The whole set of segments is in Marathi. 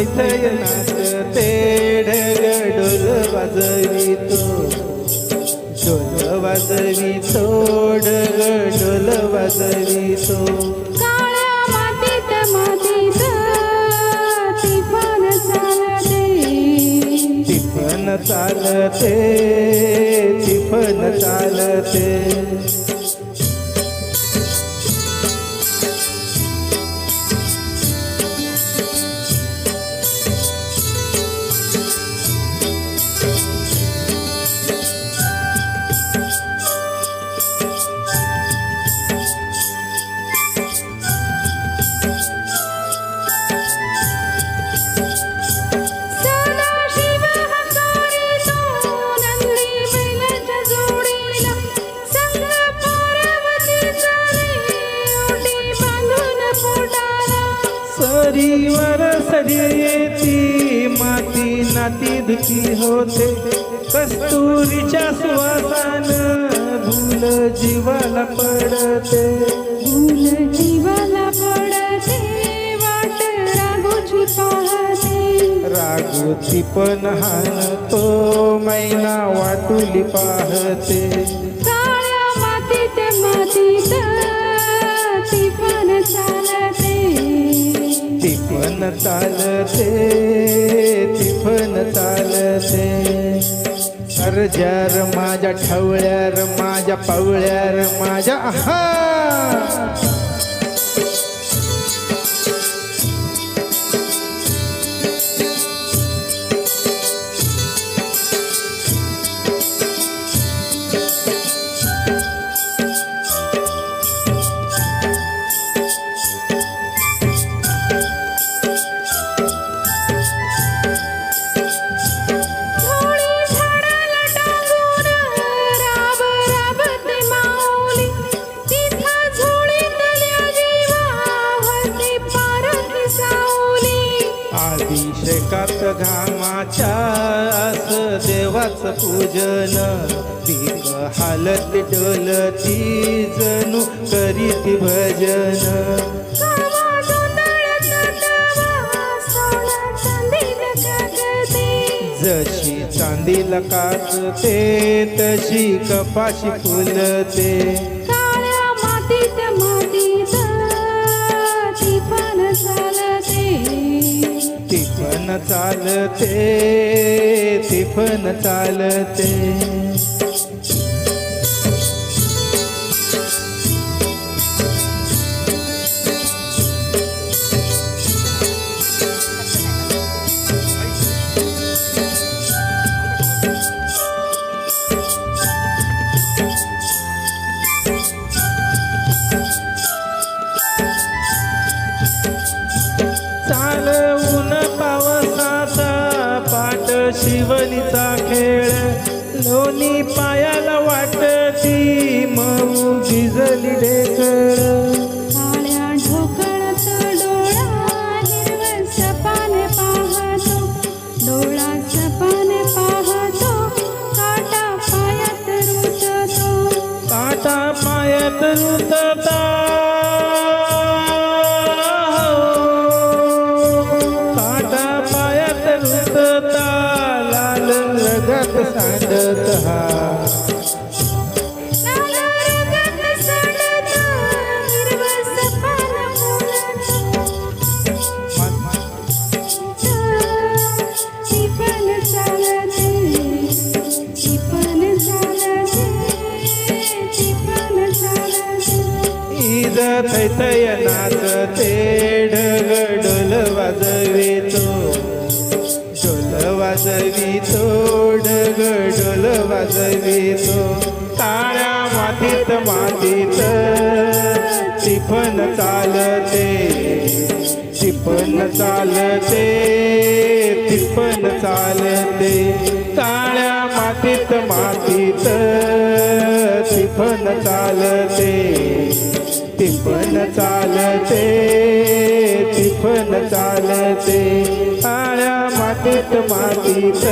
थैथय नाचते ढग डोल वाजवितो डोल वाजवितो ढग डोल वाजवितो काळ्या मातीत मातीत ती चालते. टिफन चालते. सरी येती माती नाती धुती होते. कस्तुरीच्या सुवासान भूल जीवाला पडते. भूल जीवाला पडते वाट रागोची पाहते रागोती पण हाणतो मैना वाटुली पाहते. तिफन चालते तिफन चालते. अर्जार माझ्या ठवळ्यार माझ्या पवळ्यार माझ्या आहा! अभिषेकात घामाच्या देवाच देवाचं पूजन. पीक हालत डोलती जणू करीत भजन. जशी चांदीला काचते तशी कपाशी फुलते. ती चालते तिफन चालते. शिवलीचा खेळ. लोणी पायाला वाटती मऊ भिजली ढेकळ. काटा पायात रुततो पण हा ईद थैथय नाचते. मातीत टिफन चालते टिफन चालते टिफन चालते. काळ्या मातीत मातीत टिफन चालते टिफन चालते टिफन चालते. काळ्या मातीत मातीत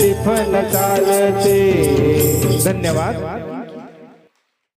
टिफन चालते. धन्यवाद.